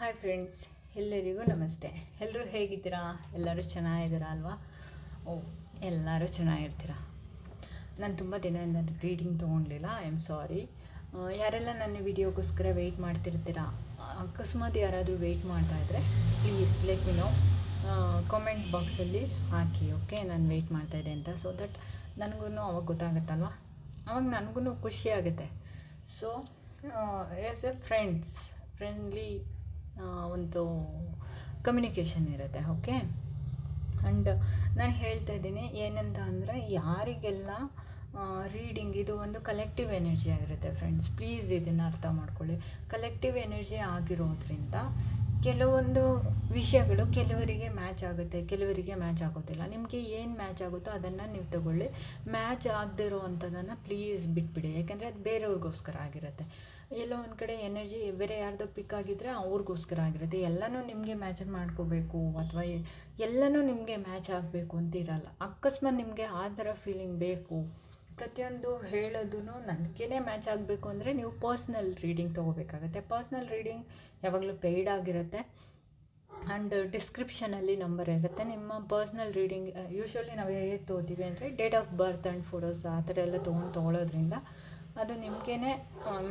Hi friends ಎಲ್ಲರಿಗೂ ನಮಸ್ತೆ. ಎಲ್ಲರೂ ಹೇಗಿದ್ದೀರಾ? ಎಲ್ಲರೂ ಚೆನ್ನಾಗಿದ್ದೀರಾ ಅಲ್ವಾ? ಓ, ಎಲ್ಲರೂ ಚೆನ್ನಾಗಿರ್ತೀರಾ? ನಾನು ತುಂಬ ದಿನದಿಂದ ರೀಡಿಂಗ್ ತೊಗೊಂಡಿಲ್ಲ, ಐ ಆಮ್ ಸಾರಿ. ಯಾರೆಲ್ಲ ನನ್ನ ವಿಡಿಯೋಗೋಸ್ಕರ ವೆಯ್ಟ್ ಮಾಡ್ತಿರ್ತೀರಾ? ಅಕಸ್ಮಾತ್ ಯಾರಾದರೂ ವೆಯ್ಟ್ ಮಾಡ್ತಾಯಿದ್ರೆ please let me know comment ಬಾಕ್ಸಲ್ಲಿ ಹಾಕಿ ಓಕೆ ನಾನು ವೆಯ್ಟ್ ಮಾಡ್ತಾಯಿದ್ದೆ ಅಂತ. ಸೊ ದಟ್ ನನಗೂ ಅವಾಗ ಗೊತ್ತಾಗುತ್ತಲ್ವ? ಅವಾಗ ನನಗೂ ಖುಷಿ ಆಗುತ್ತೆ. So yes a friends friendly ಒಂದು ಕಮ್ಯುನಿಕೇಷನ್ ಇರುತ್ತೆ ಓಕೆ ಆ್ಯಂಡ್ ನಾನು ಹೇಳ್ತಾ ಇದ್ದೀನಿ, ಏನಂತ ಅಂದರೆ ಯಾರಿಗೆಲ್ಲ ರೀಡಿಂಗ್ ಇದು ಒಂದು ಕಲೆಕ್ಟಿವ್ ಎನರ್ಜಿ ಆಗಿರುತ್ತೆ ಫ್ರೆಂಡ್ಸ್ ಪ್ಲೀಸ್ ಇದನ್ನು ಅರ್ಥ ಮಾಡ್ಕೊಳ್ಳಿ. ಕಲೆಕ್ಟಿವ್ ಎನರ್ಜಿ ಆಗಿರೋದ್ರಿಂದ ಕೆಲವೊಂದು ವಿಷಯಗಳು ಕೆಲವರಿಗೆ ಮ್ಯಾಚ್ ಆಗುತ್ತೆ, ಕೆಲವರಿಗೆ ಮ್ಯಾಚ್ ಆಗೋದಿಲ್ಲ. ನಿಮಗೆ ಏನು ಮ್ಯಾಚ್ ಆಗುತ್ತೋ ಅದನ್ನು ನೀವು ತಗೊಳ್ಳಿ. ಮ್ಯಾಚ್ ಆಗದೇ ಇರೋವಂಥದ್ದನ್ನು ಪ್ಲೀಸ್ ಬಿಟ್ಬಿಡಿ, ಯಾಕೆಂದರೆ ಅದು ಬೇರೆಯವ್ರಿಗೋಸ್ಕರ ಆಗಿರುತ್ತೆ. ಎಲ್ಲೋ ಒಂದು ಕಡೆ ಎನರ್ಜಿ ಬೇರೆ ಯಾರ್ದೋ ಪಿಕ್ ಆಗಿದ್ದರೆ ಅವ್ರಿಗೋಸ್ಕರ ಆಗಿರುತ್ತೆ. ಎಲ್ಲನೂ ನಿಮಗೆ ಮ್ಯಾಚ್ ಮಾಡ್ಕೋಬೇಕು ಅಥವಾ ಎಲ್ಲನೂ ನಿಮಗೆ ಮ್ಯಾಚ್ ಆಗಬೇಕು ಅಂತ ಇರಲ್ಲ. ಅಕಸ್ಮಾತ್ ನಿಮಗೆ ಆ ಥರ ಫೀಲಿಂಗ್ ಬೇಕು. ಪ್ರತಿಯೊಂದು ಹೇಳೋದು ನನಗೇ ಮ್ಯಾಚ್ ಆಗಬೇಕು ಅಂದರೆ ನೀವು ಪರ್ಸ್ನಲ್ ರೀಡಿಂಗ್ ತೊಗೋಬೇಕಾಗತ್ತೆ. ಪರ್ಸ್ನಲ್ ರೀಡಿಂಗ್ ಯಾವಾಗಲೂ ಪೇಯ್ಡ್ ಆಗಿರುತ್ತೆ. ಆ್ಯಂಡ್ ಡಿಸ್ಕ್ರಿಪ್ಷನಲ್ಲಿ ನಂಬರ್ ಇರುತ್ತೆ. ನಿಮ್ಮ ಪರ್ಸ್ನಲ್ ರೀಡಿಂಗ್ ಯೂಶ್ವಲಿ ನಾವು ಹೇಗೆ ತೊಗೋತೀವಿ ಅಂದರೆ date of birth and photos ಆ ಥರ ಎಲ್ಲ ತೊಗೊಂಡು ತೊಗೊಳೋದ್ರಿಂದ ಅದು ನಿಮಗೇ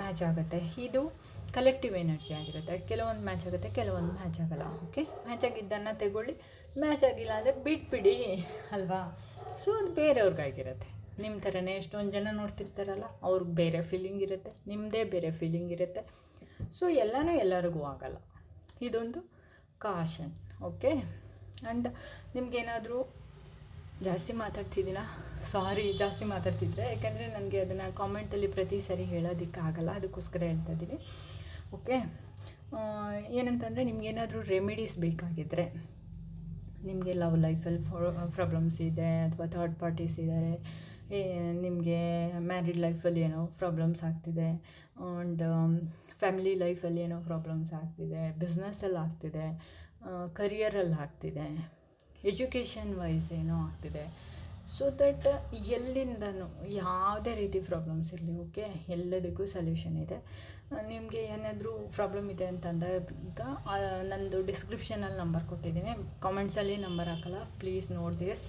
ಮ್ಯಾಚ್ ಆಗುತ್ತೆ. ಇದು ಕಲೆಕ್ಟಿವ್ ಎನರ್ಜಿ ಆಗಿರುತ್ತೆ. ಕೆಲವೊಂದು ಮ್ಯಾಚ್ ಆಗುತ್ತೆ, ಕೆಲವೊಂದು ಮ್ಯಾಚ್ ಆಗೋಲ್ಲ ಓಕೆ ಮ್ಯಾಚ್ ಆಗಿದ್ದನ್ನು ತಗೊಳ್ಳಿ. ಮ್ಯಾಚ್ ಆಗಿಲ್ಲ ಅಂದರೆ ಬಿಟ್ಬಿಡಿ, ಅಲ್ವಾ? ಸೊ ಅದು ಬೇರೆಯವ್ರಿಗಾಗಿರುತ್ತೆ. ನಿಮ್ಮ ಥರನೇ ಎಷ್ಟೊಂದು ಜನ ನೋಡ್ತಿರ್ತಾರಲ್ಲ, ಅವ್ರಿಗೆ ಬೇರೆ ಫೀಲಿಂಗ್ ಇರುತ್ತೆ ನಿಮ್ಮದೇ ಬೇರೆ ಫೀಲಿಂಗ್ ಇರುತ್ತೆ. ಸೊ ಎಲ್ಲನೂ ಎಲ್ಲರಿಗೂ ಆಗಲ್ಲ. ಇದೊಂದು ಕಾಶನ್ ಓಕೆ ಆ್ಯಂಡ್ ನಿಮ್ಗೇನಾದರೂ ಜಾಸ್ತಿ ಮಾತಾಡ್ತಿದ್ದೀನಾ? ಸಾರಿ ಜಾಸ್ತಿ ಮಾತಾಡ್ತಿದ್ರೆ. ಯಾಕಂದರೆ ನನಗೆ ಅದನ್ನು ಕಾಮೆಂಟಲ್ಲಿ ಪ್ರತಿ ಸರಿ ಹೇಳೋದಕ್ಕಾಗಲ್ಲ. ಅದಕ್ಕೋಸ್ಕರ ಹೇಳ್ತಾ ಇದ್ದೀನಿ. ಓಕೆ ಏನಂತಂದರೆ ನಿಮಗೇನಾದರೂ ರೆಮಿಡೀಸ್ ಬೇಕಾಗಿದ್ದರೆ ನಿಮಗೆ ಲವ್ ಲೈಫಲ್ಲಿ ಪ್ರಾಬ್ಲಮ್ಸ್ ಇದೆ, ಅಥವಾ ಥರ್ಡ್ ಪಾರ್ಟೀಸ್ ಇದ್ದಾರೆ ನಿಮಗೆ ಮ್ಯಾರಿಡ್ ಲೈಫಲ್ಲಿ ಏನೋ ಪ್ರಾಬ್ಲಮ್ಸ್ ಆಗ್ತಿದೆ ಆ್ಯಂಡ್ ಫ್ಯಾಮಿಲಿ ಲೈಫಲ್ಲಿ ಏನೋ ಪ್ರಾಬ್ಲಮ್ಸ್ ಆಗ್ತಿದೆ ಬಿಸ್ನೆಸ್ಸಲ್ಲಿ ಆಗ್ತಿದೆ ಕರಿಯರಲ್ಲಿ ಆಗ್ತಿದೆ ಎಜುಕೇಷನ್ ವೈಸ್ ಏನೋ ಆಗ್ತಿದೆ. ಸೊ ದಟ್ ಎಲ್ಲಿಂದನೂ ಯಾವುದೇ ರೀತಿ ಪ್ರಾಬ್ಲಮ್ಸ್ ಇರಲಿ ಓಕೆ ಎಲ್ಲದಕ್ಕೂ ಸೊಲ್ಯೂಷನ್ ಇದೆ. ನಿಮಗೆ ಏನಾದರೂ ಪ್ರಾಬ್ಲಮ್ ಇದೆ ಅಂತಂದಾಗ ನಂದು ಡಿಸ್ಕ್ರಿಪ್ಷನಲ್ಲಿ ನಂಬರ್ ಕೊಟ್ಟಿದ್ದೀನಿ. ಕಾಮೆಂಟ್ಸಲ್ಲಿ ನಂಬರ್ ಹಾಕಲ್ಲ. ಪ್ಲೀಸ್ ನೋಟ್ ದಿಸ್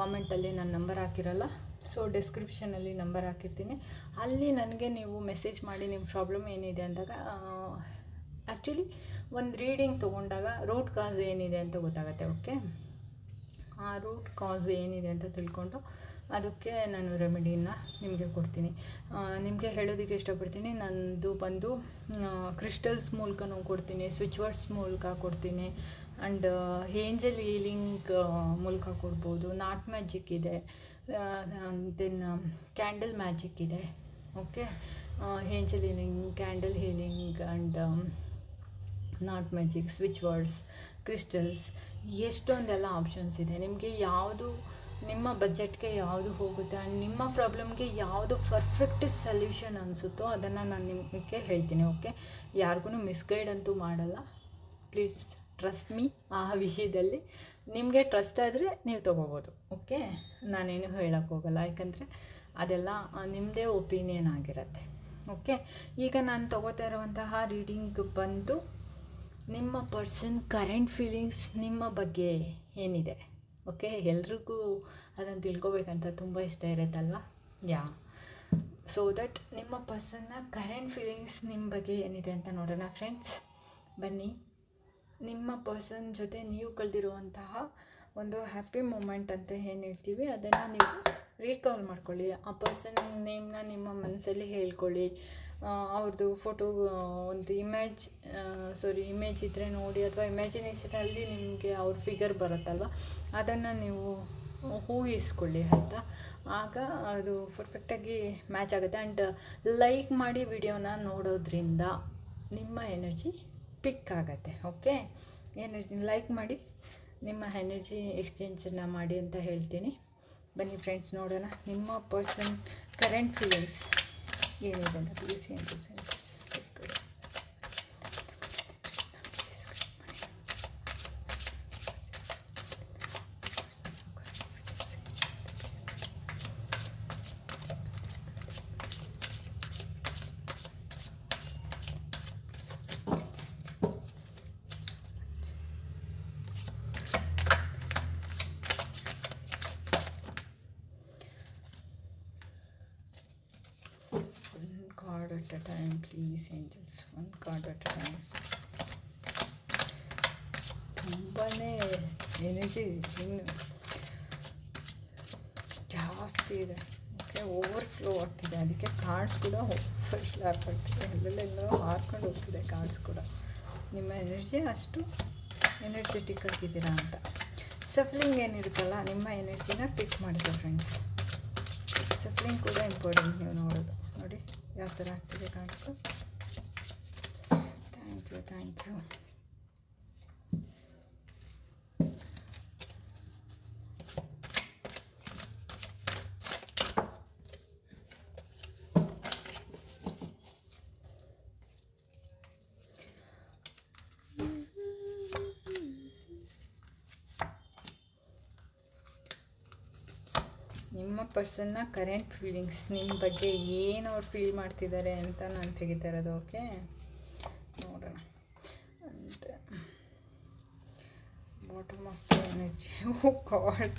ಕಾಮೆಂಟಲ್ಲಿ ನಾನು ನಂಬರ್ ಹಾಕಿರಲ್ಲ. ಸೊ ಡಿಸ್ಕ್ರಿಪ್ಷನಲ್ಲಿ ನಂಬರ್ ಹಾಕಿರ್ತೀನಿ. ಅಲ್ಲಿ ನನಗೆ ನೀವು ಮೆಸೇಜ್ ಮಾಡಿ ನಿಮ್ಮ ಪ್ರಾಬ್ಲಮ್ ಏನಿದೆ ಅಂದಾಗ ಆ್ಯಕ್ಚುಲಿ ಒಂದು ರೀಡಿಂಗ್ ತೊಗೊಂಡಾಗ ರೂಟ್ ಕಾಸ್ ಏನಿದೆ ಅಂತ ಗೊತ್ತಾಗುತ್ತೆ ಓಕೆ ಆ ರೂಟ್ ಕಾಸ್ ಏನಿದೆ ಅಂತ ತಿಳ್ಕೊಂಡು ಅದಕ್ಕೆ ನಾನು ರೆಮಿಡಿನ ನಿಮಗೆ ಕೊಡ್ತೀನಿ. ನಿಮಗೆ ಹೇಳೋದಕ್ಕೆ ಇಷ್ಟಪಡ್ತೀನಿ. ನಂದು ಬಂದು ಕ್ರಿಸ್ಟಲ್ಸ್ ಮೂಲಕನೂ ಕೊಡ್ತೀನಿ ಸ್ವಿಚ್ ವರ್ಡ್ಸ್ ಮೂಲಕ ಕೊಡ್ತೀನಿ ಆ್ಯಂಡ್ ಏಂಜಲ್ ಹೀಲಿಂಗ್ ಮೂಲಕ ಕೊಡ್ಬೋದು. ನಾಟ್ ಮ್ಯಾಜಿಕ್ ಇದೆ. ದೆನ್ ಕ್ಯಾಂಡಲ್ ಮ್ಯಾಜಿಕ್ ಇದೆ okay angel healing candle healing and knot magic switch words crystals ಎಷ್ಟೊಂದೆಲ್ಲ options ಇದೆ. ನಿಮಗೆ ಯಾವುದು, ನಿಮ್ಮ ಬಜೆಟ್ಗೆ ಯಾವುದು ಹೋಗುತ್ತೆ ಆ್ಯಂಡ್ ನಿಮ್ಮ ಪ್ರಾಬ್ಲಮ್ಗೆ ಯಾವುದು ಪರ್ಫೆಕ್ಟ್ ಸೊಲ್ಯೂಷನ್ ಅನಿಸುತ್ತೋ ಅದನ್ನು ನಾನು ನಿಮಗೆ ಹೇಳ್ತೀನಿ ಓಕೆ ಯಾರಿಗೂ ಮಿಸ್ಗೈಡ್ ಅಂತೂ ಮಾಡಲ್ಲ. ಪ್ಲೀಸ್ ಟ್ರಸ್ಟ್ ಮೀ ಆ ವಿಷಯದಲ್ಲಿ. ನಿಮಗೆ ಟ್ರಸ್ಟ್ ಆದರೆ ನೀವು ತೊಗೋಬೋದು ಓಕೆ ನಾನೇನು ಹೋಗಲ್ಲ, ಯಾಕಂದರೆ ಅದೆಲ್ಲ ನಿಮ್ಮದೇ ಒಪಿನಿಯನ್ ಆಗಿರುತ್ತೆ ಓಕೆ ಈಗ ನಾನು ತೊಗೋತಾ ಇರುವಂತಹ ರೀಡಿಂಗ್ ಬಂದು ನಿಮ್ಮ ಪರ್ಸನ್ ಕರೆಂಟ್ ಫೀಲಿಂಗ್ಸ್ ನಿಮ್ಮ ಬಗ್ಗೆ ಏನಿದೆ? ಓಕೆ ಎಲ್ರಿಗೂ ಅದನ್ನು ತಿಳ್ಕೊಬೇಕಂತ ತುಂಬ ಇಷ್ಟ ಇರುತ್ತಲ್ವ? ಯಾ ಸೊ ದಟ್ ನಿಮ್ಮ ಪರ್ಸನ್ನ ಕರೆಂಟ್ ಫೀಲಿಂಗ್ಸ್ ನಿಮ್ಮ ಬಗ್ಗೆ ಏನಿದೆ ಅಂತ ನೋಡೋಣ ಫ್ರೆಂಡ್ಸ್ ಬನ್ನಿ. ನಿಮ್ಮ ಪರ್ಸನ್ ಜೊತೆ ನೀವು ಕಳೆದಿರುವಂತಹ ಒಂದು ಹ್ಯಾಪಿ ಮೂಮೆಂಟ್ ಅಂತ ಏನು ಹೇಳ್ತೀವಿ, ಅದನ್ನು ನೀವು ರೀಕಾಲ್ ಮಾಡ್ಕೊಳ್ಳಿ. ಆ ಪರ್ಸನ್ ನೇಮ್ನ ನಿಮ್ಮ ಮನಸ್ಸಲ್ಲಿ ಹೇಳ್ಕೊಳ್ಳಿ. ಅವ್ರದ್ದು ಫೋಟೋ ಒಂದು ಇಮೇಜ್ ಸಾರಿ ಇಮೇಜ್ ಇದ್ದರೆ ನೋಡಿ ಅಥವಾ ಇಮ್ಯಾಜಿನೇಷನಲ್ಲಿ ನಿಮಗೆ ಅವ್ರ ಫಿಗರ್ ಬರುತ್ತಲ್ವ? ಅದನ್ನು ನೀವು ಊಹಿಸ್ಕೊಳ್ಳಿ, ಆಯಿತಾ? ಆಗ ಅದು ಪರ್ಫೆಕ್ಟಾಗಿ ಮ್ಯಾಚ್ ಆಗುತ್ತೆ. ಆ್ಯಂಡ್ ಲೈಕ್ ಮಾಡಿ ವಿಡಿಯೋನ ನೋಡೋದ್ರಿಂದ ನಿಮ್ಮ ಎನರ್ಜಿ ಪಿಕ್ ಆಗುತ್ತೆ ಓಕೆ ಎನರ್ಜಿ ಲೈಕ್ ಮಾಡಿ ನಿಮ್ಮ ಎನರ್ಜಿ ಎಕ್ಸ್ಚೇಂಜನ್ನು ಮಾಡಿ ಅಂತ ಹೇಳ್ತೀನಿ. ಬನ್ನಿ ಫ್ರೆಂಡ್ಸ್ ನೋಡೋಣ. ನಿಮ್ಮ ಪರ್ಸನ್ ಕರೆಂಟ್ ಫೀಲಿಂಗ್ಸ್ ಏನಿದೆ ಅಂತ ತಿಳಿಸಿ ಅಂತ at a time, please, angels. One card at a time. ತುಂಬಾ ಎನರ್ಜಿ ಇನ್ನು ಜಾಸ್ತಿ ಇದೆ. ಓಕೆ ಓವರ್ಫ್ಲೋ ಆಗ್ತಿದೆ. ಅದಕ್ಕೆ ಕಾರ್ಡ್ಸ್ ಕೂಡ ಓವರ್ಫ್ಲೋ ಆಗ್ತಿದೆ. ಎಲ್ಲೆಲ್ಲೆಲ್ಲೋ ಹಾರ್ಕೊಂಡು ಹೋಗ್ತಿದೆ ಕಾರ್ಡ್ಸ್ ಕೂಡ. ನಿಮ್ಮ ಎನರ್ಜಿ ಅಷ್ಟು ಎನರ್ಜೆಟಿಕ್ ಆಗಿದ್ದೀರಾ ಅಂತ. ಸಫ್ಲಿಂಗ್ ಏನಿರುತ್ತಲ್ಲ ನಿಮ್ಮ ಎನರ್ಜಿನ ಪಿಕ್ ಮಾಡಿದೆ ಫ್ರೆಂಡ್ಸ್ ಸಫ್ಲಿಂಗ್ ಕೂಡ ಇಂಪಾರ್ಟೆಂಟ್ ನೀವು ನೋಡೋದು. ನೋಡಿ ಯಾವ ಥರ ಆಗ್ತಿದೆ cards thank you thank you ನಿಮ್ಮ ಪರ್ಸನ್ನ ಕರೆಂಟ್ ಫೀಲಿಂಗ್ಸ್ ನಿಮ್ಮ ಬಗ್ಗೆ ಏನು ಅವ್ರು ಫೀಲ್ ಮಾಡ್ತಿದ್ದಾರೆ ಅಂತ ನಾನು ತೆಗಿತಾ ಇರೋದು ಓಕೆ ನೋಡೋಣ ಅಂತ bottom of the energy oh god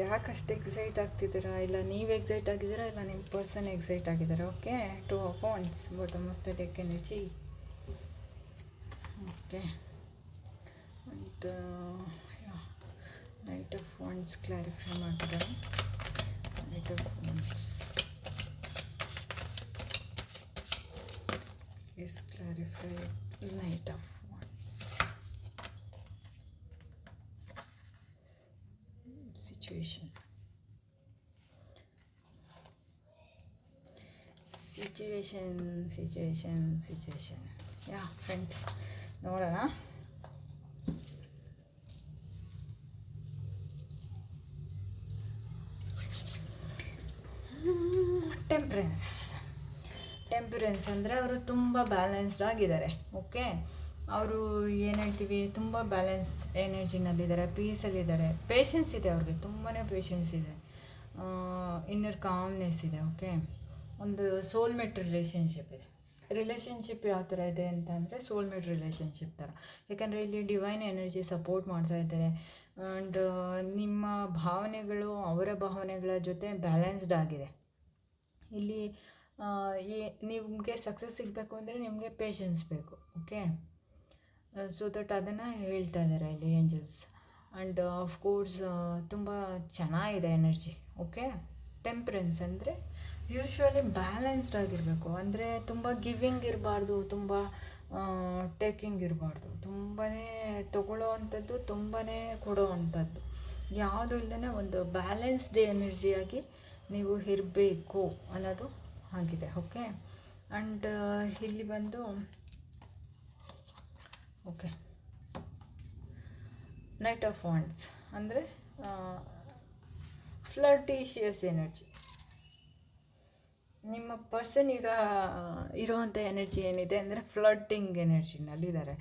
ಯಾಕಷ್ಟು excite ಆಗ್ತಿದ್ದೀರಾ? ಇಲ್ಲ, ನೀವು ಎಕ್ಸೈಟ್ ಆಗಿದ್ದೀರಾ? ಇಲ್ಲ ನಿಮ್ಮ ಪರ್ಸನ್ ಎಕ್ಸೈಟ್ ಆಗಿದ್ದಾರೆ? Okay two of points bottom of the deck energy okay and knight of points clarify ಮಾಡಿದ್ದಾರೆ night of phones is clarified night of wands situation situation situation situation yeah friends ನೋಡೋಣ temperance temperance ಅಂದರೆ ಅವರು ತುಂಬ balanced ಆಗಿದ್ದಾರೆ okay ಅವರು ಏನು ಹೇಳ್ತೀವಿ? ತುಂಬ ಬ್ಯಾಲೆನ್ಸ್ ಎನರ್ಜಿನಲ್ಲಿದ್ದಾರೆ ಪೀಸಲ್ಲಿದ್ದಾರೆ ಪೇಷನ್ಸ್ ಇದೆ ಅವ್ರಿಗೆ ತುಂಬಾ ಪೇಷನ್ಸ್ ಇದೆ. ಇನ್ನರ್ ಕಾಮ್ನೆಸ್ ಇದೆ ಓಕೆ ಒಂದು ಸೋಲ್ಮೇಟ್ ರಿಲೇಷನ್ಶಿಪ್ ಇದೆ. ರಿಲೇಷನ್ಶಿಪ್ ಯಾವ ಥರ ಇದೆ ಅಂತ ಅಂದರೆ ಸೋಲ್ಮೇಟ್ ರಿಲೇಷನ್ಶಿಪ್ ಥರ ಯಾಕಂದರೆ ಇಲ್ಲಿ ಡಿವೈನ್ ಎನರ್ಜಿ ಸಪೋರ್ಟ್ ಮಾಡ್ತಾ ಇದ್ದಾರೆ. ಆ್ಯಂಡ್ ನಿಮ್ಮ ಭಾವನೆಗಳು ಅವರ ಭಾವನೆಗಳ ಜೊತೆ ಬ್ಯಾಲೆನ್ಸ್ಡ್ ಆಗಿದೆ. ಇಲ್ಲಿ ಈ ನಿಮಗೆ ಸಕ್ಸಸ್ ಸಿಗಬೇಕು ಅಂದರೆ ನಿಮಗೆ ಪೇಷನ್ಸ್ ಬೇಕು ಓಕೆ ಸೊ ದಟ್ ಅದನ್ನು ಹೇಳ್ತಾ ಇದ್ದಾರೆ ಇಲ್ಲಿ ಏಂಜಲ್ಸ್ ಆ್ಯಂಡ್ ಆಫ್ಕೋರ್ಸ್ ತುಂಬ ಚೆನ್ನಾಗಿದೆ ಎನರ್ಜಿ ಓಕೆ ಟೆಂಪ್ರೆನ್ಸ್ ಅಂದರೆ ಯೂಶ್ವಲಿ ಬ್ಯಾಲೆನ್ಸ್ಡ್ ಆಗಿರಬೇಕು, ಅಂದರೆ ತುಂಬ ಗಿವಿಂಗ್ ಇರಬಾರ್ದು, ತುಂಬ ಟೇಕಿಂಗ್ ಇರಬಾರ್ದು ತುಂಬಾ ತಗೊಳ್ಳೋ ಅಂಥದ್ದು ತುಂಬಾ ಕೊಡೋ ಅಂಥದ್ದು. ಯಾವುದು ಇಲ್ಲದೇ ಒಂದು ಬ್ಯಾಲೆನ್ಸ್ಡ್ ಎನರ್ಜಿಯಾಗಿ ನೀವು ಇರಬೇಕು ಅನ್ನೋದು ಆಗಿದೆ ಓಕೆ ಆ್ಯಂಡ್ ಇಲ್ಲಿ ಬಂದು ಓಕೆ ನೈಟ್ ಆಫ್ ವಾಂಡ್ಸ್ ಅಂದರೆ ಫ್ಲರ್ಟಿಷಿಯಸ್ ಎನರ್ಜಿ ನಿಮ್ಮ ಪರ್ಸನ್ ಈಗ ಇರೋವಂಥ ಎನರ್ಜಿ ಏನಿದೆ ಅಂದರೆ ಫ್ಲಡ್ಡಿಂಗ್ ಎನರ್ಜಿನಲ್ಲಿದ್ದಾರೆ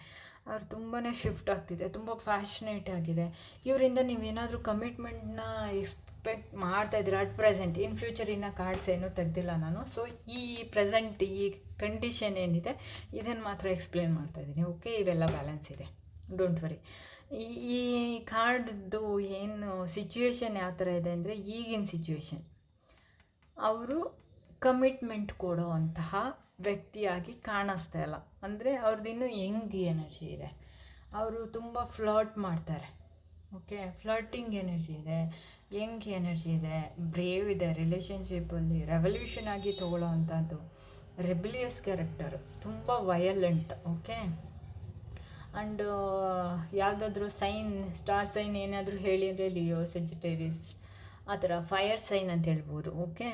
ಅವ್ರು ತುಂಬಾ ಶಿಫ್ಟ್ ಆಗ್ತಿದೆ, ತುಂಬ ಫ್ಯಾಷನೇಟ್ ಆಗಿದೆ. ಇವರಿಂದ ನೀವೇನಾದರೂ ಕಮಿಟ್ಮೆಂಟ್ನ ಎಕ್ಸ್ಪೆಕ್ಟ್ ಮಾಡ್ತಾ ಇದ್ದೀರಾ ಅಟ್ ಪ್ರೆಸೆಂಟ್ ಇನ್ ಫ್ಯೂಚರ್ ಇನ್ನು ಕಾರ್ಡ್ಸ್ ಏನೂ ತೆಗ್ದಿಲ್ಲ ನಾನು. ಸೊ ಈ ಪ್ರೆಸೆಂಟ್ ಈ ಕಂಡೀಷನ್ ಏನಿದೆ ಇದನ್ನು ಮಾತ್ರ ಎಕ್ಸ್ಪ್ಲೇನ್ ಮಾಡ್ತಾ ಇದ್ದೀನಿ. ಓಕೆ ಇವೆಲ್ಲ ಬ್ಯಾಲೆನ್ಸ್ ಇದೆ. ಡೋಂಟ್ ವರಿ ಈ ಕಾರ್ಡ್ದು ಏನು ಸಿಚುವೇಶನ್ ಯಾವ ಥರ ಇದೆ ಅಂದರೆ ಈಗಿನ ಸಿಚುವೇಶನ್ ಅವರು ಕಮಿಟ್ಮೆಂಟ್ ಕೊಡೋ ಅಂತಹ ವ್ಯಕ್ತಿಯಾಗಿ ಕಾಣಿಸ್ತಾ ಇಲ್ಲ. ಅಂದರೆ ಅವ್ರದ್ದು ಇನ್ನೂ ಯಂಗ್ ಎನರ್ಜಿ ಇದೆ. ಅವರು ತುಂಬ ಫ್ಲರ್ಟ್ ಮಾಡ್ತಾರೆ. ಓಕೆ ಫ್ಲರ್ಟಿಂಗ್ ಎನರ್ಜಿ ಇದೆ. ಯಂಗ್ ಎನರ್ಜಿ ಇದೆ? ಬ್ರೇವ್ ಇದೆ ರಿಲೇಷನ್ಶಿಪ್ಪಲ್ಲಿ ರೆವಲ್ಯೂಷನ್ ಆಗಿ ತೊಗೊಳ್ಳೋ ಅಂಥದ್ದು ರೆಬಿಲಿಯಸ್ ಕ್ಯಾರೆಕ್ಟರ್ ತುಂಬ ವಯಲೆಂಟ್ ಓಕೆ ಆ್ಯಂಡ್ ಯಾವುದಾದ್ರೂ ಸೈನ್ ಸ್ಟಾರ್ ಸೈನ್ ಏನಾದರೂ ಹೇಳಿ ಅಂದರೆ ಲಿಯೋ ಸೆಜಿಟೇರಿಯಸ್ ಆ ಥರ ಫೈರ್ ಸೈನ್ ಅಂತ ಹೇಳ್ಬೋದು ಓಕೆ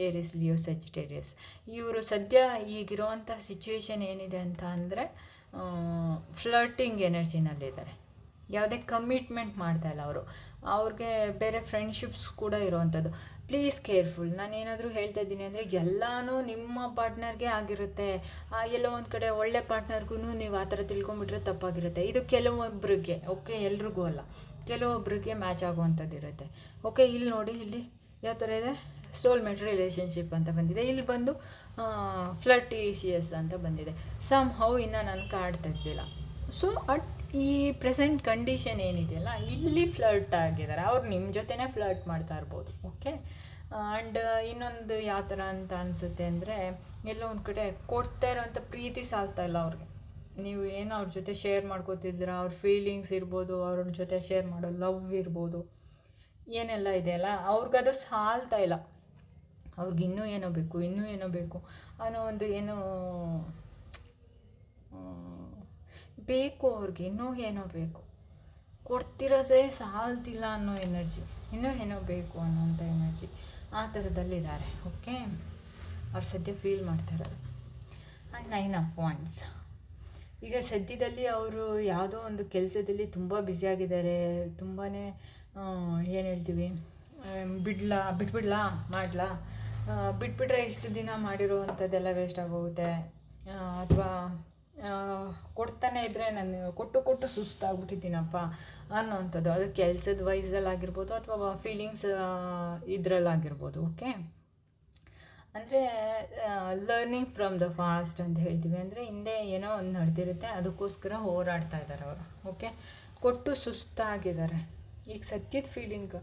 ಏರಿಸ್ ಲಿಯೋ ಸೆಜಿಟೇರಿಯಸ್ ಇವರು ಸದ್ಯ ಈಗಿರುವಂಥ ಸಿಚುವೇಶನ್ ಏನಿದೆ ಅಂತ ಅಂದರೆ ಫ್ಲರ್ಟಿಂಗ್ ಎನರ್ಜಿನಲ್ಲಿದ್ದಾರೆ ಯಾವುದೇ ಕಮಿಟ್ಮೆಂಟ್ ಮಾಡ್ತಾ ಇಲ್ಲ ಅವರು. ಅವ್ರಿಗೆ ಬೇರೆ ಫ್ರೆಂಡ್ಶಿಪ್ಸ್ ಕೂಡ ಇರೋವಂಥದ್ದು ಪ್ಲೀಸ್ ಕೇರ್ಫುಲ್ ನಾನು ಏನಾದರೂ ಹೇಳ್ತಾ ಇದ್ದೀನಿ ಅಂದರೆ ಎಲ್ಲನೂ ನಿಮ್ಮ ಪಾರ್ಟ್ನರ್ಗೆ ಆಗಿರುತ್ತೆ. ಎಲ್ಲೋ ಒಂದು ಕಡೆ ಒಳ್ಳೆ ಪಾರ್ಟ್ನರ್ಗೂ ನೀವು ಆ ಥರ ತಿಳ್ಕೊಂಬಿಟ್ರೆ ತಪ್ಪಾಗಿರುತ್ತೆ. ಇದು ಕೆಲವೊಬ್ಬರಿಗೆ ಓಕೆ ಎಲ್ರಿಗೂ ಅಲ್ಲ. ಕೆಲವೊಬ್ಬರಿಗೆ ಮ್ಯಾಚ್ ಆಗುವಂಥದ್ದು ಇರುತ್ತೆ. ಓಕೆ ಇಲ್ಲಿ ನೋಡಿ, ಇಲ್ಲಿ ಯಾವ ಥರ ಇದೆ? ಸೋಲ್ಮೇಟ್ ರಿಲೇಷನ್ಶಿಪ್ ಅಂತ ಬಂದಿದೆ. ಇಲ್ಲಿ ಬಂದು ಫ್ಲರ್ಟಿಷಿಯಸ್ ಅಂತ ಬಂದಿದೆ. ಸಮ್ ಹೌ ಇನ್ನೂ ನಾನು ಕಾರ್ಡ್ ತೆಗ್ದಿಲ್ಲ ಸೊ ಅಟ್ ಈ ಪ್ರೆಸೆಂಟ್ ಕಂಡೀಷನ್ ಏನಿದೆಯಲ್ಲ, ಇಲ್ಲಿ ಫ್ಲರ್ಟ್ ಆಗಿದ್ದಾರೆ. ಅವ್ರು ನಿಮ್ಮ ಜೊತೆನೇ ಫ್ಲರ್ಟ್ ಮಾಡ್ತಾ ಇರ್ಬೋದು ಓಕೆ ಆ್ಯಂಡ್ ಇನ್ನೊಂದು ಯಾವ ಥರ ಅಂತ ಅನಿಸುತ್ತೆ ಅಂದರೆ, ಎಲ್ಲೋ ಒಂದು ಕಡೆ ಕೊಡ್ತಾ ಇರೋವಂಥ ಪ್ರೀತಿ ಸಾಲ್ತಾ ಇಲ್ಲ ಅವ್ರಿಗೆ. ನೀವು ಏನೋ ಅವ್ರ ಜೊತೆ ಶೇರ್ ಮಾಡ್ಕೋತಿದ್ದೀರಾ, ಅವ್ರ ಫೀಲಿಂಗ್ಸ್ ಇರ್ಬೋದು, ಅವ್ರ ಜೊತೆ ಶೇರ್ ಮಾಡೋ ಲವ್ ಇರ್ಬೋದು, ಏನೆಲ್ಲ ಇದೆಯಲ್ಲ ಅವ್ರಿಗದು ಸಾಲ್ತಾ ಇಲ್ಲ. ಅವ್ರಿಗೆ ಇನ್ನೂ ಏನೋ ಬೇಕು, ಇನ್ನೂ ಏನೋ ಬೇಕು ಅನ್ನೋ ಒಂದು ಏನೋ ಬೇಕು ಅವ್ರಿಗೆ, ಇನ್ನೂ ಏನೋ ಬೇಕು. ಕೊಡ್ತಿರೋದೇ ಸಾಲ್ತಿಲ್ಲ ಅನ್ನೋ ಎನರ್ಜಿ, ಇನ್ನೂ ಏನೋ ಬೇಕು ಅನ್ನೋಂಥ ಎನರ್ಜಿ ಆ ಥರದಲ್ಲಿದ್ದಾರೆ, ಓಕೆ? ಅವ್ರು ಸದ್ಯ ಫೀಲ್ ಮಾಡ್ತಿರೋದು ಆ್ಯಂಡ್ ನೈನ್ ಆಫ್ ಈಗ ಸದ್ಯದಲ್ಲಿ ಅವರು ಯಾವುದೋ ಒಂದು ಕೆಲಸದಲ್ಲಿ ತುಂಬ ಬ್ಯುಸಿಯಾಗಿದ್ದಾರೆ ತುಂಬಾ ಏನು ಹೇಳ್ತೀವಿ ಬಿಡ್ಲಾ, ಬಿಟ್ಬಿಡ್ಲಾ, ಮಾಡ್ಲಾ? ಬಿಟ್ಬಿಟ್ರೆ ಇಷ್ಟು ದಿನ ಮಾಡಿರೋ ಅಂಥದ್ದೆಲ್ಲ ವೇಸ್ಟ್ ಆಗೋಗುತ್ತೆ ಅಥವಾ ಕೊಡ್ತಾನೆ ಇದ್ದರೆ ನಾನು ಕೊಟ್ಟು ಕೊಟ್ಟು ಸುಸ್ತಾಗ್ಬಿಟ್ಟಿದ್ದೀನಪ್ಪ ಅನ್ನೋವಂಥದ್ದು. ಅದು ಕೆಲಸದ ವೈಸಲ್ಲಾಗಿರ್ಬೋದು ಅಥವಾ ಫೀಲಿಂಗ್ಸ್ ಇದರಲ್ಲಾಗಿರ್ಬೋದು ಓಕೆ ಅಂದರೆ ಲರ್ನಿಂಗ್ ಫ್ರಮ್ ದ ಫಾಸ್ಟ್ ಅಂತ ಹೇಳ್ತೀವಿ. ಅಂದರೆ ಹಿಂದೆ ಏನೋ ಒಂದು ನಡೆದಿರುತ್ತೆ, ಅದಕ್ಕೋಸ್ಕರ ಹೋರಾಡ್ತಾ ಇದ್ದಾರೆ ಅವರು ಓಕೆ ಕೊಟ್ಟು ಸುಸ್ತಾಗಿದ್ದಾರೆ. ಈಗ ಸತ್ಯದ ಫೀಲಿಂಗ್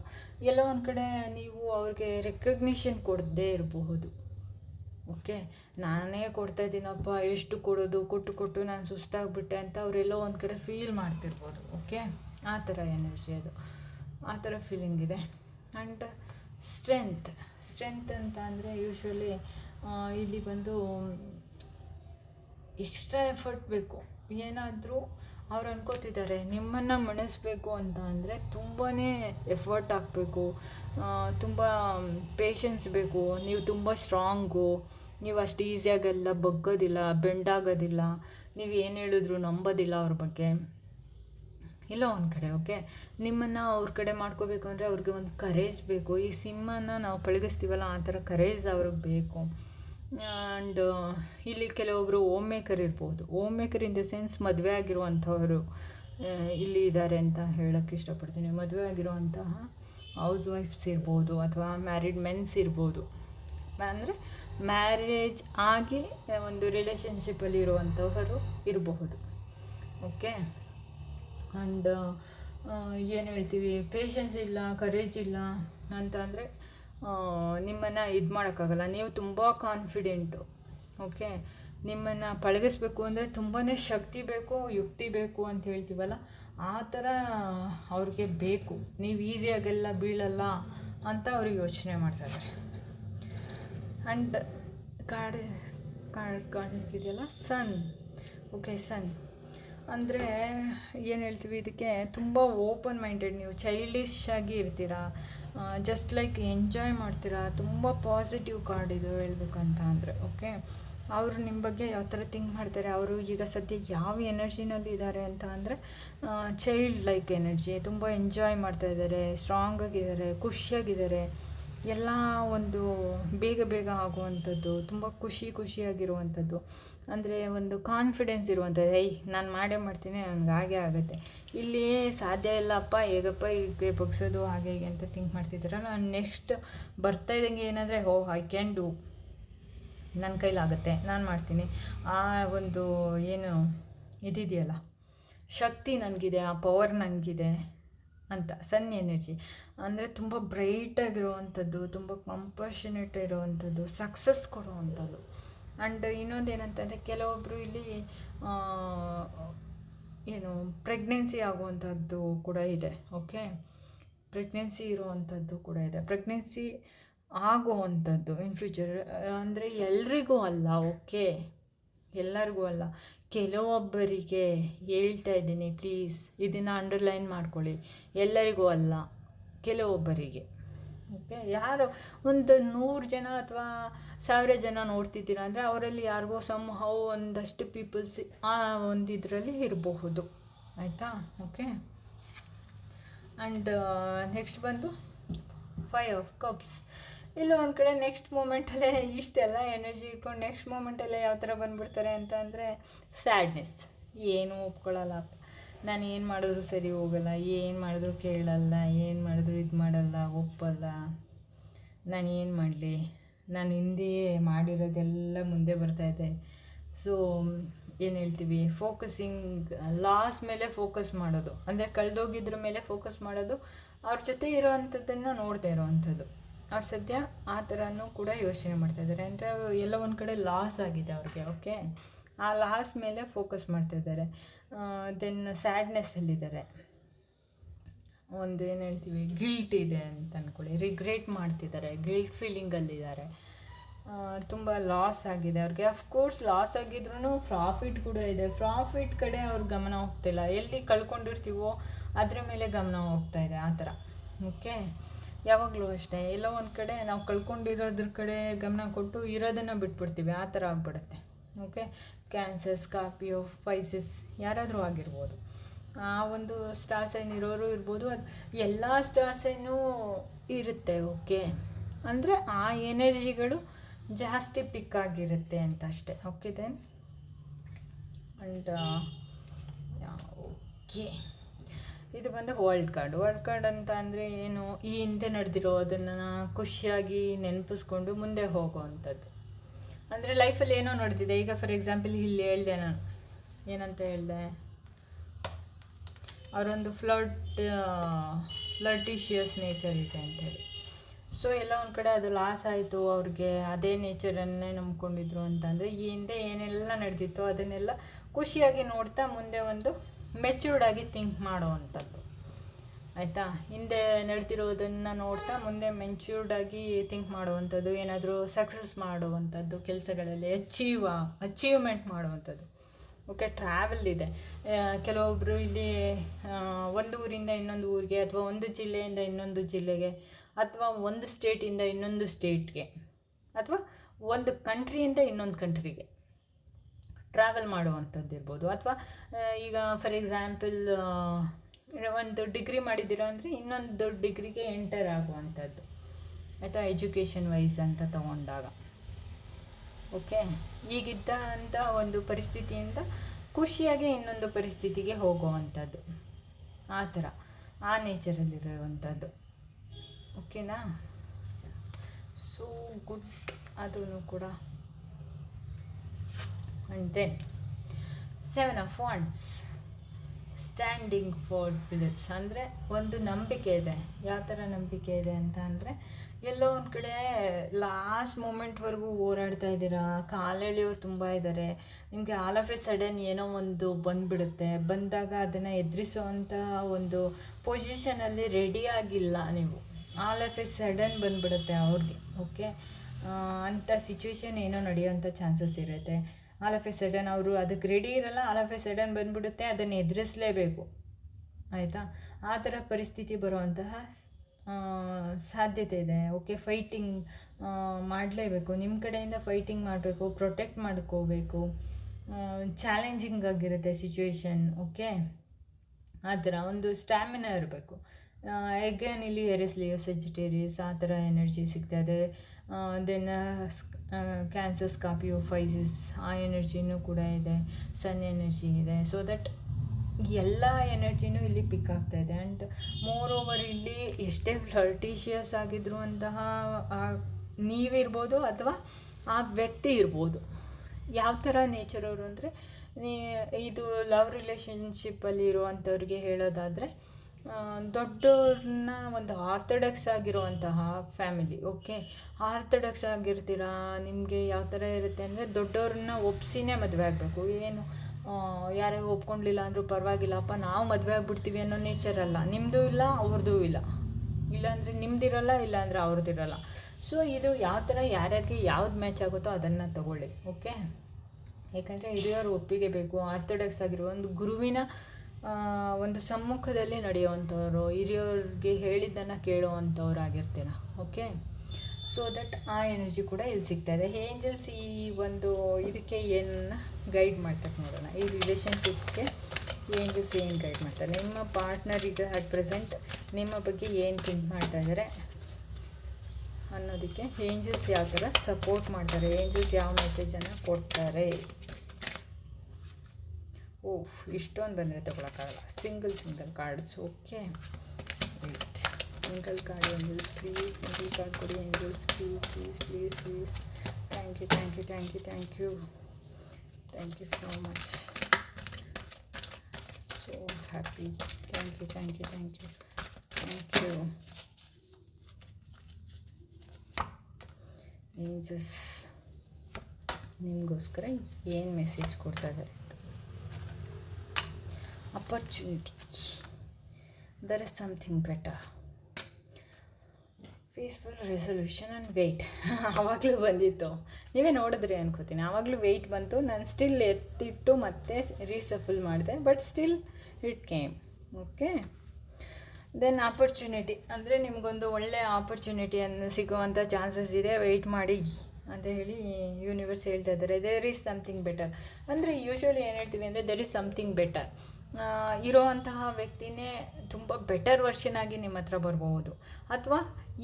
ಎಲ್ಲ ಒಂದು ಕಡೆ ನೀವು ಅವ್ರಿಗೆ ರೆಕಗ್ನಿಷನ್ ಕೊಡದೇ ಇರಬಹುದು. ಓಕೆ, ನಾನೇ ಕೊಡ್ತಾ ಇದ್ದೀನಪ್ಪ, ಎಷ್ಟು ಕೊಡೋದು, ಕೊಟ್ಟು ಕೊಟ್ಟು ನಾನು ಸುಸ್ತಾಗ್ಬಿಟ್ಟೆ ಅಂತ ಅವರೆಲ್ಲೋ ಒಂದು ಕಡೆ ಫೀಲ್ ಮಾಡ್ತಿರ್ಬೋದು, ಓಕೆ? ಆ ಥರ ಎನರ್ಜಿ ಅದು. ಆ ಥರ ಫೀಲಿಂಗ್ ಇದೆ. ಆ್ಯಂಡ್ ಸ್ಟ್ರೆಂತ್ ಸ್ಟ್ರೆಂತ್ ಅಂತ ಅಂದರೆ ಯೂಶ್ವಲಿ ಇಲ್ಲಿ ಬಂದು ಎಕ್ಸ್ಟ್ರಾ ಎಫರ್ಟ್ ಬೇಕು. ಏನಾದರೂ ಅವ್ರು ಅನ್ಕೋತಿದ್ದಾರೆ, ನಿಮ್ಮನ್ನು ಮಣಿಸ್ಬೇಕು ಅಂತ ಅಂದರೆ ತುಂಬಾ ಎಫರ್ಟ್ ಹಾಕಬೇಕು. ತುಂಬ ಪೇಷನ್ಸ್ ಬೇಕು. ನೀವು ತುಂಬ ಸ್ಟ್ರಾಂಗು ನೀವು ಅಷ್ಟು ಈಸಿಯಾಗೆಲ್ಲ ಬಗ್ಗೋದಿಲ್ಲ ಬೆಂಡ್ ಆಗೋದಿಲ್ಲ. ನೀವು ಏನು ಹೇಳಿದ್ರು ನಂಬೋದಿಲ್ಲ ಅವ್ರ ಬಗ್ಗೆ. ಇಲ್ಲ ಒಂದು ಕಡೆ ಓಕೆ ನಿಮ್ಮನ್ನು ಅವ್ರ ಕಡೆ ಮಾಡ್ಕೋಬೇಕು ಅಂದರೆ ಅವ್ರಿಗೆ ಒಂದು ಕರೇಜ್ ಬೇಕು. ಈ ಸಿಂಹನ ನಾವು ಪಳಗಿಸ್ತೀವಲ್ಲ, ಆ ಥರ ಕರೇಜ್ ಅವ್ರಿಗೆ ಬೇಕು. ಆ್ಯಂಡ್ ಇಲ್ಲಿ ಕೆಲವೊಬ್ಬರು ಓಮ್ ಮೇಕರ್ ಇರ್ಬೋದು. Home maker in the sense ಮದುವೆ ಆಗಿರುವಂಥವರು ಇಲ್ಲಿ ಇದ್ದಾರೆ ಅಂತ ಹೇಳೋಕ್ಕೆ ಇಷ್ಟಪಡ್ತೀನಿ. ಮದುವೆ ಆಗಿರುವಂತಹ ಹೌಸ್ ವೈಫ್ಸ್ ಇರ್ಬೋದು ಅಥವಾ ಮ್ಯಾರಿಡ್ ಮೆನ್ಸ್ ಇರ್ಬೋದು. ಅಂದರೆ ಮ್ಯಾರೇಜ್ ಆಗಿ ಒಂದು ರಿಲೇಷನ್ಶಿಪ್ಪಲ್ಲಿ ಇರುವಂಥವರು ಇರಬಹುದು. ಓಕೆ ಆ್ಯಂಡ್ ಏನು ಹೇಳ್ತೀವಿ? ಪೇಷನ್ಸ್ ಇಲ್ಲ ಕರೇಜ್ ಇಲ್ಲ ಅಂತ ಅಂದರೆ ನಿಮ್ಮನ್ನು ಇದು ಮಾಡೋಕ್ಕಾಗಲ್ಲ. ನೀವು ತುಂಬ ಕಾನ್ಫಿಡೆಂಟು ಓಕೆ ನಿಮ್ಮನ್ನು ಪಳಗಿಸ್ಬೇಕು ಅಂದರೆ ತುಂಬಾ ಶಕ್ತಿ ಬೇಕು, ಯುಕ್ತಿ ಬೇಕು ಅಂತ ಹೇಳ್ತೀವಲ್ಲ? ಆ ಥರ ಅವ್ರಿಗೆ ಬೇಕು. ನೀವು ಈಸಿಯಾಗೆಲ್ಲ ಬೀಳಲ್ಲ ಅಂತ ಅವ್ರಿಗೆ ಯೋಚನೆ ಮಾಡ್ತಾಯಿದ್ದಾರೆ ಆ್ಯಂಡ್ ಕಾಡಿ, ಕಾಡ್, ಕಾಣಿಸ್ತಿದೆಯಲ್ಲ? ಸನ್ ಓಕೆ ಸನ್ ಅಂದರೆ ಏನು ಹೇಳ್ತೀವಿ? ಇದಕ್ಕೆ ತುಂಬ ಓಪನ್ ಮೈಂಡೆಡ್ ನೀವು ಚೈಲ್ಡಿಶ್ ಆಗಿ ಇರ್ತೀರಾ? ಜಸ್ಟ್ ಲೈಕ್ ಎಂಜಾಯ್ ಮಾಡ್ತೀರಾ? ತುಂಬ ಪಾಸಿಟಿವ್ ಕಾರ್ಡ್ ಇದು ಹೇಳ್ಬೇಕಂತ ಅಂದರೆ ಓಕೆ ಅವರು ನಿಮ್ಮ ಬಗ್ಗೆ ಯಾವ ಥರ ಥಿಂಕ್ ಮಾಡ್ತಾರೆ? ಅವರು ಈಗ ಸದ್ಯ ಯಾವ ಎನರ್ಜಿನಲ್ಲಿ ಇದ್ದಾರೆ ಅಂತ ಅಂದರೆ ಚೈಲ್ಡ್ ಲೈಕ್ ಎನರ್ಜಿ ತುಂಬ ಎಂಜಾಯ್ ಮಾಡ್ತಾ ಇದ್ದಾರೆ ಸ್ಟ್ರಾಂಗ್ ಆಗಿದ್ದಾರೆ, ಖುಷಿಯಾಗಿದ್ದಾರೆ. ಎಲ್ಲ ಒಂದು ಬೇಗ ಬೇಗ ಆಗುವಂಥದ್ದು, ತುಂಬ ಖುಷಿ ಖುಷಿಯಾಗಿರುವಂಥದ್ದು. ಅಂದರೆ ಒಂದು ಕಾನ್ಫಿಡೆನ್ಸ್ ಇರುವಂಥದ್ದು. ಏಯ್, ನಾನು ಮಾಡೇ ಮಾಡ್ತೀನಿ, ನನಗೆ ಹಾಗೆ ಆಗುತ್ತೆ. ಇಲ್ಲಿ ಸಾಧ್ಯ ಇಲ್ಲಪ್ಪ ಹೇಗಪ್ಪ ಹೀಗೆ ಬಗ್ಸೋದು, ಹಾಗೆ ಹೀಗೆ ಅಂತ ಥಿಂಕ್ ಮಾಡ್ತಿದ್ದೀರ? ನಾನು ನೆಕ್ಸ್ಟ್ ಬರ್ತಾ ಇದ್ದಂಗೆ ಏನಂದರೆ ಹೋ ಐ ಕ್ಯಾನ್ ಡೂ ನನ್ನ ಕೈಲಾಗುತ್ತೆ, ನಾನು ಮಾಡ್ತೀನಿ. ಆ ಒಂದು ಏನು ಇದಿದೆಯಲ್ಲ? ಶಕ್ತಿ ನನಗಿದೆ, ಆ ಪವರ್ ನನಗಿದೆ. ಅಂತ ಸನ್ ಎನರ್ಜಿ ಅಂದರೆ ತುಂಬ ಬ್ರೈಟಾಗಿರುವಂಥದ್ದು ತುಂಬ ಕಂಪಷನೇಟ್ ಇರುವಂಥದ್ದು ಸಕ್ಸಸ್ ಕೊಡುವಂಥದ್ದು. ಆ್ಯಂಡ್ ಇನ್ನೊಂದು ಏನಂತಂದರೆ ಕೆಲವೊಬ್ಬರು ಇಲ್ಲಿ ಏನು ಪ್ರೆಗ್ನೆನ್ಸಿ ಆಗುವಂಥದ್ದು ಕೂಡ ಇದೆ ಓಕೆ ಪ್ರೆಗ್ನೆನ್ಸಿ ಇರುವಂಥದ್ದು ಕೂಡ ಇದೆ. ಪ್ರೆಗ್ನೆನ್ಸಿ ಆಗುವಂಥದ್ದು ಇನ್ ಫ್ಯೂಚರ್ ಅಂದರೆ ಎಲ್ರಿಗೂ ಅಲ್ಲ ಓಕೆ ಎಲ್ಲರಿಗೂ ಅಲ್ಲ. ಕೆಲವೊಬ್ಬರಿಗೆ ಹೇಳ್ತಾ ಇದ್ದೀನಿ ಪ್ಲೀಸ್ ಇದನ್ನು ಅಂಡರ್ಲೈನ್ ಮಾಡ್ಕೊಳ್ಳಿ. ಎಲ್ಲರಿಗೂ ಅಲ್ಲ, ಕೆಲವೊಬ್ಬರಿಗೆ. ಓಕೆ ಯಾರು ಒಂದು ನೂರು ಜನ ಅಥವಾ ಸಾವಿರ ಜನ ನೋಡ್ತಿದ್ದೀರ ಅಂದರೆ ಅವರಲ್ಲಿ ಯಾರಿಗೋ ಸಮ್ ಒಂದಷ್ಟು ಪೀಪಲ್ಸ್ ಆ ಒಂದು ಇದರಲ್ಲಿ ಇರಬಹುದು. ಆಯಿತಾ? ಓಕೆ ಆ್ಯಂಡ್ ನೆಕ್ಸ್ಟ್ ಬಂದು ಫೈವ್ ಆಫ್ ಕಪ್ಸ್ ಇಲ್ಲ ಒಂದು ಕಡೆ ನೆಕ್ಸ್ಟ್ ಮೂಮೆಂಟಲ್ಲೇ ಇಷ್ಟೆಲ್ಲ ಎನರ್ಜಿ ಇಟ್ಕೊಂಡು ನೆಕ್ಸ್ಟ್ ಮೂಮೆಂಟಲ್ಲೇ ಯಾವ ಥರ ಬಂದುಬಿಡ್ತಾರೆ ಅಂತ ಅಂದರೆ ಸ್ಯಾಡ್ನೆಸ್ ಏನು ಒಪ್ಕೊಳ್ಳಲ್ಲ ನಾನು ಏನು ಮಾಡಿದ್ರು ಸರಿ ಹೋಗಲ್ಲ, ಏನು ಮಾಡಿದ್ರು ಕೇಳಲ್ಲ, ಏನು ಮಾಡಿದ್ರು ಇದು ಮಾಡಲ್ಲ, ಒಪ್ಪಲ್ಲ. ನಾನು ಏನು ಮಾಡಲಿ? ನಾನು ಹಿಂದೆ ಮಾಡಿರೋದೆಲ್ಲ ಮುಂದೆ ಬರ್ತಾಯಿದೆ ಸೊ ಏನು ಹೇಳ್ತೀವಿ? ಫೋಕಸಿಂಗ್ ಲಾಸ್ ಮೇಲೆ ಫೋಕಸ್ ಮಾಡೋದು. ಅಂದರೆ ಕಳೆದೋಗಿದ್ರ ಮೇಲೆ ಫೋಕಸ್ ಮಾಡೋದು, ಅವ್ರ ಜೊತೆ ಇರೋವಂಥದ್ದನ್ನು ನೋಡ್ತಾ ಇರೋವಂಥದ್ದು ಅವ್ರು ಸದ್ಯ ಆ ಥರನೂ ಕೂಡ ಯೋಚನೆ ಮಾಡ್ತಾ ಇದ್ದಾರೆ. ಅಂದರೆ ಎಲ್ಲ ಒಂದು ಕಡೆ ಲಾಸ್ ಆಗಿದೆ ಅವ್ರಿಗೆ ಓಕೆ ಆ ಲಾಸ್ ಮೇಲೆ ಫೋಕಸ್ ಮಾಡ್ತಾ ಇದ್ದಾರೆ. ದೆನ್ ಸ್ಯಾಡ್ನೆಸ್ಸಲ್ಲಿದ್ದಾರೆ ಒಂದು ಏನು ಹೇಳ್ತೀವಿ ಗಿಲ್ಟ್ ಇದೆ ಅಂತ ಅಂದ್ಕೊಳ್ಳಿ ರಿಗ್ರೆಟ್ ಮಾಡ್ತಿದ್ದಾರೆ ಗಿಲ್ಟ್ ಫೀಲಿಂಗಲ್ಲಿದ್ದಾರೆ ತುಂಬ ಲಾಸ್ ಆಗಿದೆ ಅವ್ರಿಗೆ. ಅಫ್ಕೋರ್ಸ್ ಲಾಸ್ ಆಗಿದ್ರೂ ಪ್ರಾಫಿಟ್ ಕೂಡ ಇದೆ. ಪ್ರಾಫಿಟ್ ಕಡೆ ಅವ್ರ ಗಮನ ಹೋಗ್ತಿಲ್ಲ. ಎಲ್ಲಿ ಕಳ್ಕೊಂಡಿರ್ತೀವೋ ಅದರ ಮೇಲೆ ಗಮನ ಹೋಗ್ತಾ ಇದೆ ಆ ಥರ ಓಕೆ ಯಾವಾಗಲೂ ಅಷ್ಟೇ. ಎಲ್ಲೋ ಒಂದು ಕಡೆ ನಾವು ಕಳ್ಕೊಂಡಿರೋದ್ರ ಕಡೆ ಗಮನ ಕೊಟ್ಟು ಇರೋದನ್ನು ಬಿಟ್ಬಿಡ್ತೀವಿ. ಆ ಥರ ಆಗ್ಬಿಡುತ್ತೆ. ಓಕೆ ಕ್ಯಾನ್ಸರ್ ಸ್ಕಾರ್ಪಿಯೋ ಫೈಸಿಸ್ ಯಾರಾದರೂ ಆಗಿರ್ಬೋದು. ಆ ಒಂದು ಸ್ಟಾರ್ ಸೈನ್ ಇರೋರು ಇರ್ಬೋದು. ಅದು ಎಲ್ಲ ಸ್ಟಾರ್ ಸೈನು ಇರುತ್ತೆ ಓಕೆ ಅಂದರೆ ಆ ಎನರ್ಜಿಗಳು ಜಾಸ್ತಿ ಪಿಕ್ ಆಗಿರುತ್ತೆ ಅಂತ ಅಷ್ಟೇ. ಓಕೆ ದೆನ್ ಆ್ಯಂಡ್ ಓಕೆ ಇದು ಬಂದು ವರ್ಲ್ಡ್ ಕಾರ್ಡ್ ವರ್ಲ್ಡ್ ಕಾರ್ಡ್ ಅಂತ ಅಂದರೆ ಏನು? ಈ ಹಿಂದೆ ನಡೆದಿರೋ ಅದನ್ನು ಖುಷಿಯಾಗಿ ನೆನಪಿಸ್ಕೊಂಡು ಮುಂದೆ ಹೋಗುವಂಥದ್ದು. ಅಂದರೆ ಲೈಫಲ್ಲಿ ಏನೋ ನಡೆದಿದೆ. ಈಗ ಫಾರ್ ಎಕ್ಸಾಂಪಲ್ ಇಲ್ಲಿ ಹೇಳಿದೆ ನಾನು. ಏನಂತ ಹೇಳಿದೆ? ಅವರೊಂದು ಫ್ಲಡ್ ಫ್ಲಟಿಷಿಯಸ್ ನೇಚರ್ ಇದೆ ಅಂತೇಳಿ ಸೊ ಎಲ್ಲ ಒಂದು ಕಡೆ ಅದು ಲಾಸ್ ಆಯಿತು ಅವ್ರಿಗೆ. ಅದೇ ನೇಚರನ್ನೇ ನಂಬ್ಕೊಂಡಿದ್ರು ಅಂತಂದರೆ ಈ ಹಿಂದೆ ಏನೆಲ್ಲ ನಡೆದಿತ್ತು ಅದನ್ನೆಲ್ಲ ಖುಷಿಯಾಗಿ ನೋಡ್ತಾ ಮುಂದೆ ಒಂದು ಮೆಚ್ಯೂರ್ಡಾಗಿ ಥಿಂಕ್ ಮಾಡುವಂಥದ್ದು ಆಯಿತಾ? ಹಿಂದೆ ನಡೆದಿರೋದನ್ನು ನೋಡ್ತಾ ಮುಂದೆ ಮೆಚ್ಯೂರ್ಡಾಗಿ ಥಿಂಕ್ ಮಾಡುವಂಥದ್ದು ಏನಾದರೂ ಸಕ್ಸಸ್ ಮಾಡುವಂಥದ್ದು ಕೆಲಸಗಳಲ್ಲಿ ಅಚೀವ್ ಅಚೀವ್ಮೆಂಟ್ ಮಾಡುವಂಥದ್ದು ಓಕೆ ಟ್ರಾವೆಲ್ ಇದೆ. ಕೆಲವೊಬ್ಬರು ಇಲ್ಲಿ ಒಂದು ಊರಿಂದ ಇನ್ನೊಂದು ಊರಿಗೆ ಅಥವಾ ಒಂದು ಜಿಲ್ಲೆಯಿಂದ ಇನ್ನೊಂದು ಜಿಲ್ಲೆಗೆ ಅಥವಾ ಒಂದು ಸ್ಟೇಟಿಂದ ಇನ್ನೊಂದು ಸ್ಟೇಟ್ಗೆ ಅಥವಾ ಒಂದು ಕಂಟ್ರಿಯಿಂದ ಇನ್ನೊಂದು ಕಂಟ್ರಿಗೆ ಟ್ರಾವೆಲ್ ಮಾಡುವಂಥದ್ದು ಇರ್ಬೋದು. ಅಥವಾ ಈಗ ಫಾರ್ ಎಕ್ಸಾಂಪಲ್ ಒಂದು ಡಿಗ್ರಿ ಮಾಡಿದ್ದೀರಾ ಅಂದರೆ ಇನ್ನೊಂದು ಡಿಗ್ರಿಗೆ ಎಂಟರ್ ಆಗುವಂಥದ್ದು. ಆಯಿತಾ? ಎಜುಕೇಷನ್ ವೈಸ್ ಅಂತ ತಗೊಂಡಾಗ. ಓಕೆ ಈಗಿದ್ದ ಅಂತ ಒಂದು ಪರಿಸ್ಥಿತಿಯಿಂದ ಖುಷಿಯಾಗಿ ಇನ್ನೊಂದು ಪರಿಸ್ಥಿತಿಗೆ ಹೋಗುವಂಥದ್ದು. ಆ ಥರ. ಆ ನೇಚರಲ್ಲಿರುವಂಥದ್ದು ಓಕೆನಾ ಸೋ ಗುಡ್ ಅದೂ ಕೂಡ and then seven of wands standing for Philips ಅಂದರೆ ಒಂದು ನಂಬಿಕೆ ಇದೆ. ಯಾವ ಥರ ನಂಬಿಕೆ ಇದೆ ಅಂತ ಅಂದರೆ, ಎಲ್ಲೋ ಒಂದು ಕಡೆ ಲಾಸ್ಟ್ ಮೂಮೆಂಟ್ವರೆಗೂ ಓಡಾಡ್ತಾ ಇದ್ದೀರಾ? ಕಾಲೆಳೆಯೋರು ತುಂಬ ಇದ್ದಾರೆ ನಿಮಗೆ ಆಲ್ ಆಫ್ ಎ ಸಡನ್ ಏನೋ ಒಂದು ಬಂದುಬಿಡುತ್ತೆ. ಬಂದಾಗ ಅದನ್ನು ಎದುರಿಸುವಂಥ ಒಂದು ಪೊಸಿಷನಲ್ಲಿ ರೆಡಿ ಆಗಿಲ್ಲ ನೀವು. ಆಲ್ ಆಫ್ ಎ ಸಡನ್ ಬಂದುಬಿಡುತ್ತೆ ಅವ್ರಿಗೆ. ಓಕೆ ಅಂಥ ಸಿಚುವೇಶನ್ ಏನೋ ನಡೆಯುವಂಥ ಚಾನ್ಸಸ್ ಇರುತ್ತೆ. ಆಲ್ ಆಫ್ ಎ ಸಡನ್ ಅವರು ಅದಕ್ಕೆ ರೆಡಿ ಇರಲ್ಲ ಆಲ್ ಆಫ್ ಎ ಸಡನ್ ಬಂದ್ಬಿಡುತ್ತೆ, ಅದನ್ನು ಎದುರಿಸಲೇಬೇಕು. ಆಯಿತಾ? ಆ ಥರ ಪರಿಸ್ಥಿತಿ ಬರುವಂತಹ ಸಾಧ್ಯತೆ ಇದೆ. ಓಕೆ ಫೈಟಿಂಗ್ ಮಾಡಲೇಬೇಕು. ನಿಮ್ಮ ಕಡೆಯಿಂದ ಫೈಟಿಂಗ್ ಮಾಡಬೇಕು ಪ್ರೊಟೆಕ್ಟ್ ಮಾಡ್ಕೋಬೇಕು. ಚಾಲೆಂಜಿಂಗ್ ಆಗಿರುತ್ತೆ ಸಿಚುವೇಶನ್ ಓಕೆ ಆ ಥರ ಒಂದು ಸ್ಟ್ಯಾಮಿನ ಇರಬೇಕು. ಎಗೇನ್ ಇಲ್ಲಿ ಎರಿಸ್ಲಿಯೋ ಸೆಜಿಟೇರಿಯಸ್ ಆ ಥರ ಎನರ್ಜಿ ಸಿಗ್ತದೆ. ದೆನ್ ಕ್ಯಾನ್ಸರ್ ಸ್ಕಾಪಿಯೋ ಫೈಸಿಸ್ ಆ ಎನರ್ಜಿನೂ ಕೂಡ ಇದೆ ಸನ್ ಎನರ್ಜಿ ಇದೆ. ಸೊ ದಟ್ ಎಲ್ಲ ಎನರ್ಜಿನೂ ಇಲ್ಲಿ ಪಿಕ್ ಆಗ್ತಾ ಇದೆ. ಆ್ಯಂಡ್ ಮೋರ್ ಓವರ್ ಇಲ್ಲಿ ಎಷ್ಟೇ ಫ್ಲರ್ಟಿಷಿಯಸ್ ಆಗಿದ್ರು ಅಂತಹ ನೀವಿರ್ಬೋದು ಅಥವಾ ಆ ವ್ಯಕ್ತಿ ಇರ್ಬೋದು. ಯಾವ ಥರ ನೇಚರ್ ಅವರು ಅಂದರೆ, ನೀ, ಇದು ಲವ್ ರಿಲೇಷನ್ಶಿಪ್ಪಲ್ಲಿ ಇರುವಂಥವ್ರಿಗೆ ಹೇಳೋದಾದರೆ ದೊಡ್ಡವ್ರನ್ನ ಒಂದು ಆರ್ಥಡಾಕ್ಸ್ ಆಗಿರುವಂತಹ ಫ್ಯಾಮಿಲಿ, ಓಕೆ? ಆರ್ಥಡಾಕ್ಸ್ ಆಗಿರ್ತೀರಾ? ನಿಮಗೆ ಯಾವ ಥರ ಇರುತ್ತೆ ಅಂದರೆ ದೊಡ್ಡವ್ರನ್ನ ಒಪ್ಸಿನೇ ಮದುವೆ ಆಗಬೇಕು. ಏನು ಯಾರೇ ಒಪ್ಕೊಂಡಿಲ್ಲ ಅಂದರೂ ಪರವಾಗಿಲ್ಲಪ್ಪ ನಾವು ಮದುವೆ ಆಗಿಬಿಡ್ತೀವಿ ಅನ್ನೋ ನೇಚರ್ ಅಲ್ಲ. ನಿಮ್ಮದು ಇಲ್ಲ, ಅವ್ರದ್ದೂ ಇಲ್ಲ. ಇಲ್ಲಾಂದರೆ ನಿಮ್ಮದಿರಲ್ಲ ಇಲ್ಲಾಂದರೆ ಅವ್ರದ್ದಿರಲ್ಲ. ಸೊ ಇದು ಯಾವ ಥರ ಯಾರ್ಯಾರಿಗೆ ಯಾವ್ದು ಮ್ಯಾಚ್ ಆಗುತ್ತೋ ಅದನ್ನು ತಗೊಳ್ಳಿ, ಓಕೆ? ಯಾಕಂದರೆ ಹಿರಿಯವ್ರ ಒಪ್ಪಿಗೆ ಬೇಕು. ಆರ್ಥೋಡಾಕ್ಸ್ ಆಗಿರೋ ಒಂದು ಗುರುವಿನ ಒಂದು ಸಮ್ಮುಖದಲ್ಲಿ ನಡೆಯುವಂಥವ್ರು, ಹಿರಿಯವ್ರಿಗೆ ಹೇಳಿದ್ದನ್ನು ಕೇಳುವಂಥವ್ರು ಆಗಿರ್ತೀರ ಓಕೆ ಸೊ ದಟ್ ಆ ಎನರ್ಜಿ ಕೂಡ ಇಲ್ಲಿ ಸಿಗ್ತಾ ಇದೆ. ಏಂಜಲ್ಸ್ ಈ ಒಂದು ಇದಕ್ಕೆ ಏನನ್ನ ಗೈಡ್ ಮಾಡ್ತಕ್ಕೆ ನೋಡೋಣ. ಈ ರಿಲೇಷನ್ಶಿಪ್ಗೆ ಏಂಜಲ್ಸ್ ಏನು ಗೈಡ್ ಮಾಡ್ತಾರೆ? ನಿಮ್ಮ ಪಾರ್ಟ್ನರ್ ಈಗ ಅಟ್ ಪ್ರೆಸೆಂಟ್ ನಿಮ್ಮ ಬಗ್ಗೆ ಏನು ಥಿಂಕ್ ಮಾಡ್ತಾ ಇದ್ದಾರೆ ಅನ್ನೋದಕ್ಕೆ ಏಂಜಲ್ಸ್ ಯಾವ ಥರ ಸಪೋರ್ಟ್ ಮಾಡ್ತಾರೆ? ಏಂಜಲ್ಸ್ ಯಾವ ಮೆಸೇಜನ್ನು ಕೊಡ್ತಾರೆ? ಓಹ್, ಇಷ್ಟೊಂದು ಬಂದರೆ ತೊಗೊಳಕ್ಕಾಗಲ್ಲ. Single single cards okay right single card angels please single card ಕೊಡಿ angels please please please please thank you thank you thank you thank you thank you so much so happy thank you thank you thank you thank you angels ನಿಮಗೋಸ್ಕರ ಏನು message ಕೊಡ್ತಾ ಇದ್ದಾರೆ? Opportunity there is something better peaceful resolution and wait ಆವಾಗಲೂ ಬಂದಿತ್ತು. ನೀವೇ ನೋಡಿದ್ರಿ ಅನ್ಕೋತೀನಿ. ಆವಾಗಲೂ ವೆಯ್ಟ್ ಬಂತು. ನಾನು ಸ್ಟಿಲ್ ಎತ್ತಿಟ್ಟು ಮತ್ತೆ ರೀಸಫುಲ್ ಮಾಡಿದೆ but still it came okay then opportunity ಅಂದರೆ ನಿಮಗೊಂದು ಒಳ್ಳೆಯ ಆಪರ್ಚುನಿಟಿ ಅನ್ನು ಸಿಗುವಂಥ ಚಾನ್ಸಸ್ ಇದೆ. ವೆಯ್ಟ್ ಮಾಡಿ ಅಂತ ಹೇಳಿ ಯೂನಿವರ್ಸ್ ಹೇಳ್ತಾ ಇದ್ದಾರೆ. ದೇರ್ ಈಸ್ ಸಮಥಿಂಗ್ ಬೆಟರ್ ಅಂದರೆ ಯೂಶ್ವಲಿ ಏನು ಹೇಳ್ತೀವಿ ಅಂದರೆ ದೆರ್ ಈಸ್ ಸಮಥಿಂಗ್ ಬೆಟರ್ ಇರೋವಂತಹ ವ್ಯಕ್ತಿನೇ ತುಂಬ ಬೆಟರ್ ವರ್ಷನ್ ಆಗಿ ನಿಮ್ಮ ಹತ್ರ ಬರ್ಬೋದು ಅಥವಾ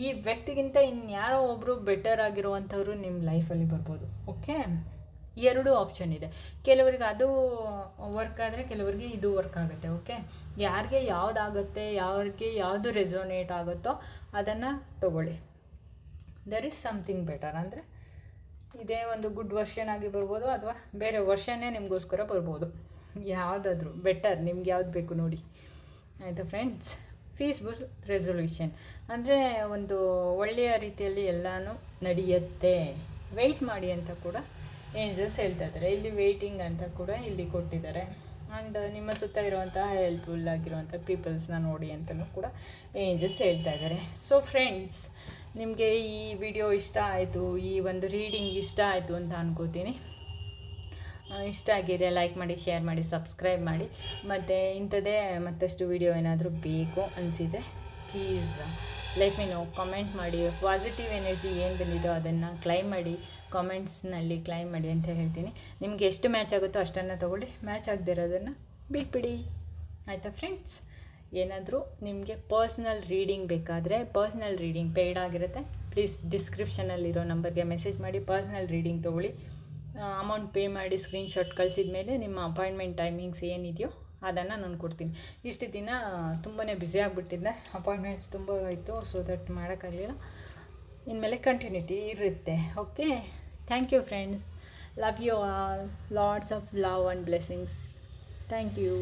ಈ ವ್ಯಕ್ತಿಗಿಂತ ಇನ್ಯಾರೋ ಒಬ್ಬರು ಬೆಟರ್ ಆಗಿರುವಂಥವ್ರು ನಿಮ್ಮ ಲೈಫಲ್ಲಿ ಬರ್ಬೋದು. ಓಕೆ ಎರಡು ಆಪ್ಷನ್ ಇದೆ. ಕೆಲವರಿಗೆ ಅದು ವರ್ಕ್ ಆದರೆ ಕೆಲವರಿಗೆ ಇದು ವರ್ಕ್ ಆಗುತ್ತೆ. ಓಕೆ ಯಾರಿಗೆ ಯಾವುದಾಗುತ್ತೆ, ಯಾರಿಗೆ ಯಾವುದು ರೆಸೋನೇಟ್ ಆಗುತ್ತೋ ಅದನ್ನು ತಗೊಳ್ಳಿ. ದರ್ ಇಸ್ ಸಮಥಿಂಗ್ ಬೆಟರ್ ಅಂದರೆ ಇದೇ ಒಂದು ಗುಡ್ ವರ್ಷನ್ ಆಗಿ ಬರ್ಬೋದು ಅಥವಾ ಬೇರೆ ವರ್ಷನೇ ನಿಮಗೋಸ್ಕರ ಬರ್ಬೋದು. ಯಾವುದಾದ್ರೂ ಬೆಟರ್ ನಿಮ್ಗೆ ಯಾವ್ದು ಬೇಕು ನೋಡಿ. ಆಯಿತಾ ಫ್ರೆಂಡ್ಸ್ ಫೇಸ್ಬುಕ್ ರೆಸೊಲ್ಯೂಷನ್ ಅಂದರೆ ಒಂದು ಒಳ್ಳೆಯ ರೀತಿಯಲ್ಲಿ ಎಲ್ಲನೂ ನಡೆಯುತ್ತೆ. ವೆಯ್ಟ್ ಮಾಡಿ ಅಂತ ಕೂಡ ಏಂಜಲ್ಸ್ ಹೇಳ್ತಾ ಇದ್ದಾರೆ. ಇಲ್ಲಿ ವೆಯ್ಟಿಂಗ್ ಅಂತ ಕೂಡ ಇಲ್ಲಿ ಕೊಟ್ಟಿದ್ದಾರೆ. ಆ್ಯಂಡ್ ನಿಮ್ಮ ಸುತ್ತ ಇರುವಂತಹ ಹೆಲ್ಪ್ಫುಲ್ ಆಗಿರುವಂಥ ಪೀಪಲ್ಸ್ನ ನೋಡಿ ಅಂತಲೂ ಕೂಡ ಏಂಜಲ್ಸ್ ಹೇಳ್ತಾ ಇದ್ದಾರೆ. ಸೊ ಫ್ರೆಂಡ್ಸ್ ನಿಮಗೆ ಈ ವಿಡಿಯೋ ಇಷ್ಟ ಆಯಿತು, ಈ ಒಂದು ರೀಡಿಂಗ್ ಇಷ್ಟ ಆಯಿತು ಅಂತ ಅನ್ಕೋತೀನಿ. ಇಷ್ಟ ಆಗಿದ್ರೆ ಲೈಕ್ ಮಾಡಿ ಶೇರ್ ಮಾಡಿ ಸಬ್ಸ್ಕ್ರೈಬ್ ಮಾಡಿ. ಮತ್ತು ಇಂಥದ್ದೇ ಮತ್ತಷ್ಟು ವಿಡಿಯೋ ಏನಾದರೂ ಬೇಕು ಅನಿಸಿದರೆ ಪ್ಲೀಸ್ ಲೈಕ್ ಮೀನು ಕಾಮೆಂಟ್ ಮಾಡಿ. ಪಾಸಿಟಿವ್ ಎನರ್ಜಿ ಏನು ಬಂದಿದೋ ಅದನ್ನು ಕ್ಲೈಮ್ ಮಾಡಿ. ಕಾಮೆಂಟ್ಸ್ನಲ್ಲಿ ಕ್ಲೈಮ್ ಮಾಡಿ ಅಂತ ಹೇಳ್ತೀನಿ. ನಿಮಗೆ ಎಷ್ಟು ಮ್ಯಾಚ್ ಆಗುತ್ತೋ ಅಷ್ಟನ್ನು ತೊಗೊಳ್ಳಿ. ಮ್ಯಾಚ್ ಆಗದಿರೋದನ್ನು ಬಿಟ್ಬಿಡಿ. ಆಯಿತಾ ಫ್ರೆಂಡ್ಸ್ ಏನಾದರೂ ನಿಮಗೆ ಪರ್ಸ್ನಲ್ ರೀಡಿಂಗ್ ಬೇಕಾದರೆ ಪರ್ಸ್ನಲ್ ರೀಡಿಂಗ್ ಪೇಯ್ಡ್ ಆಗಿರುತ್ತೆ. ಪ್ಲೀಸ್ ಡಿಸ್ಕ್ರಿಪ್ಷನಲ್ಲಿರೋ ನಂಬರ್ಗೆ ಮೆಸೇಜ್ ಮಾಡಿ. ಪರ್ಸ್ನಲ್ ರೀಡಿಂಗ್ ತೊಗೊಳ್ಳಿ. ಅಮೌಂಟ್ ಪೇ ಮಾಡಿ ಸ್ಕ್ರೀನ್ಶಾಟ್ ಕಳಿಸಿದ ಮೇಲೆ ನಿಮ್ಮ ಅಪಾಯಿಂಟ್ಮೆಂಟ್ ಟೈಮಿಂಗ್ಸ್ ಏನಿದೆಯೋ ಅದನ್ನು ನಾನು ಕೊಡ್ತೀನಿ. ಇಷ್ಟು ದಿನ ತುಂಬಾ ಬ್ಯುಸಿ ಆಗಿಬಿಟ್ಟಿದ್ದೆ. ಅಪಾಯಿಂಟ್ಮೆಂಟ್ಸ್ ತುಂಬ ಇತ್ತು ಸೊ ದಟ್ ಮಾಡೋಕ್ಕಾಗಲಿಲ್ಲ. ಇನ್ಮೇಲೆ ಕಂಟಿನ್ಯೂಟಿ ಇರುತ್ತೆ okay thank you friends love you all lots of love and blessings thank you